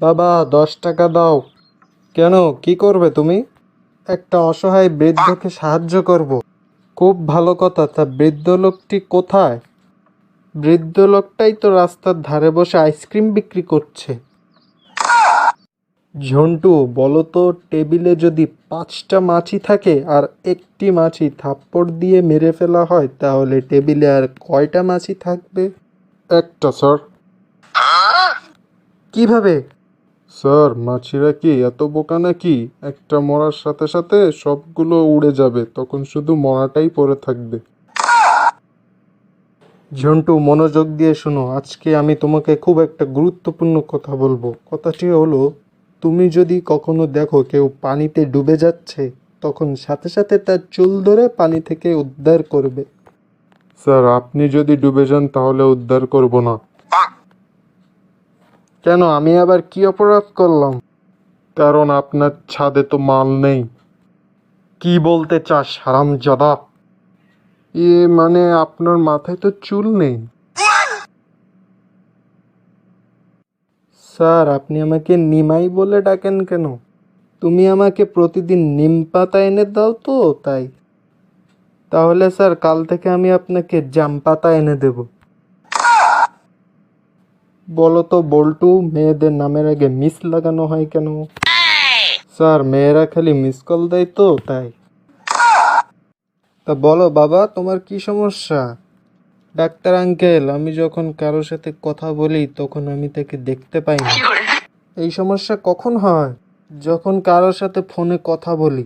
বাবা দশ টাকা দাও। কেন? কি করবে তুমি? একটা অসহায় বৃদ্ধকে সাহায্য করব। খুব ভালো কথা তা বৃদ্ধ লোকটি কোথায়? বৃদ্ধ লোকটাই তো রাস্তার ধারে বসে আইসক্রিম বিক্রি করছে। ঝন্টু বলো তো টেবিলে যদি পাঁচটা মাছি থাকে আর একটি মাছি থাপ্পড় দিয়ে মেরে ফেলা হয় তাহলে টেবিলে আর কয়টা মাছি থাকবে? একটা স্যার। কীভাবে? স্যার, মাছিরা কি? এত বোকা নাকি? একটা মরার সাথে সাথে সবগুলো উড়ে যাবে, তখন শুধু মরাটাই পড়ে থাকবে। ঝন্টু, মনোযোগ দিয়ে শোনো, আজকে আমি তোমাকে খুব একটা গুরুত্বপূর্ণ কথা বলব। কথাটি হলো, তুমি যদি কখনো দেখো কেউ পানিতে ডুবে যাচ্ছে, তখন সাথে সাথে তার চুল ধরে পানি থেকে উদ্ধার করবে। স্যার, আপনি যদি ডুবে যান তাহলে উদ্ধার করব না। কেন আমি আবার কি অপরাধ করলাম? কারণ আপনার ছাদে তো মাল নেই। কি বলতে চাস, হারামজাদা? এ মানে আপনার মাথায় তো চুল নেই। স্যার, আপনি আমাকে নিমাই বলে ডাকেন কেন? তুমি আমাকে প্রতিদিন নিম পাতা এনে দাও তো, তাই। তাহলে স্যার, কাল থেকে আমি আপনাকে জাম পাতা এনে দেব। বলো তো বল্টু, মেয়েদের নামের আগে মিস লাগানো হয় কেন? স্যার, মেয়েরা খালি মিস কল দেয় তো, তাই। তা বলো বাবা, তোমার কি সমস্যা? ডাক্তার আঙ্কেল, আমি যখন কারোর সাথে কথা বলি, তখন আমি তাকে দেখতে পাই না। এই সমস্যা কখন হয়? যখন কারোর সাথে ফোনে কথা বলি।